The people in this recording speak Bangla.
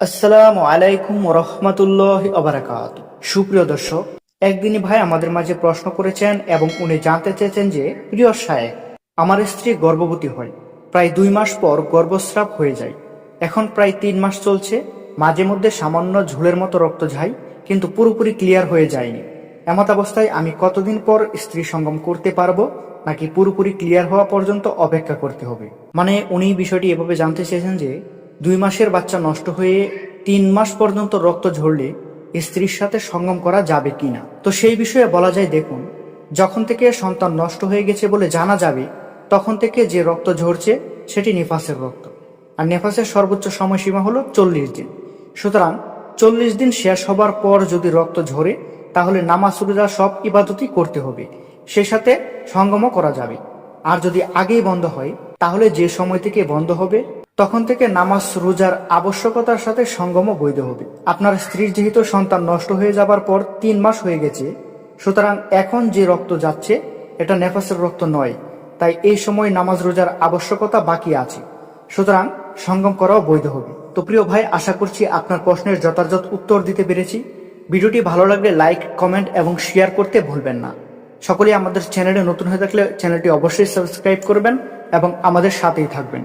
আসসালামু আলাইকুম রহমতুল্লাহ অবরাকাত সুপ্রিয় দর্শক, একদিনই ভাই আমাদের মাঝে প্রশ্ন করেছেন এবং উনি জানতে চেয়েছেন যে, প্রিয় সাহেব আমার স্ত্রী গর্ভবতী হয়, প্রায় দুই মাস পর গর্ভস্রাব হয়ে যায়। এখন প্রায় তিন মাস চলছে, মাঝে মধ্যে সামান্য ঝুলের মতো রক্ত যায় কিন্তু পুরোপুরি ক্লিয়ার হয়ে যায়নি। এমত অবস্থায় আমি কতদিন পর স্ত্রী সঙ্গম করতে পারব, নাকি পুরোপুরি ক্লিয়ার হওয়া পর্যন্ত অপেক্ষা করতে হবে? মানে উনি বিষয়টি এভাবে জানতে চেয়েছেন যে দুই মাসের বাচ্চা নষ্ট হয়ে তিন মাস পর্যন্ত রক্ত ঝরলে স্ত্রীর সাথে সঙ্গম করা যাবে কিনা তো সেই বিষয়ে বলা যায়, দেখুন, যখন থেকে সন্তান নষ্ট হয়ে গেছে বলে জানা যাবে, তখন থেকে যে রক্ত ঝরছে সেটি নেফাসের রক্ত। আর নেফাসের সর্বোচ্চ সময়সীমা হলো চল্লিশ দিন। সুতরাং চল্লিশ দিন শেষ হবার পর যদি রক্ত ঝরে, তাহলে নামাজ রোজা সব ইবাদতই করতে হবে। সে সাথে সঙ্গমও করা যাবে। আর যদি আগেই বন্ধ হয়, তাহলে যে সময় থেকে বন্ধ হবে তখন থেকে নামাজ, রোজার আবশ্যকতার সাথে সঙ্গমও বৈধ হবে। আপনার স্ত্রীর যেহেতু সন্তান নষ্ট হয়ে যাবার পর তিন মাস হয়ে গেছে, সুতরাং এখন যে রক্ত যাচ্ছে, এটা নেফাসের রক্ত নয়। তাই এই সময় নামাজ, রোজার আবশ্যকতা বাকি আছে। সুতরাং সঙ্গম করাও বৈধ হবে। তো প্রিয় ভাই, আশা করছি আপনার প্রশ্নের যথাযথ উত্তর দিতে পেরেছি। ভিডিওটি ভালো লাগলে লাইক, কমেন্ট এবং শেয়ার করতে ভুলবেন না। সকলেই আমাদের চ্যানেলে নতুন হয়ে থাকলে চ্যানেলটি অবশ্যই সাবস্ক্রাইব করবেন এবং আমাদের সাথেই থাকবেন।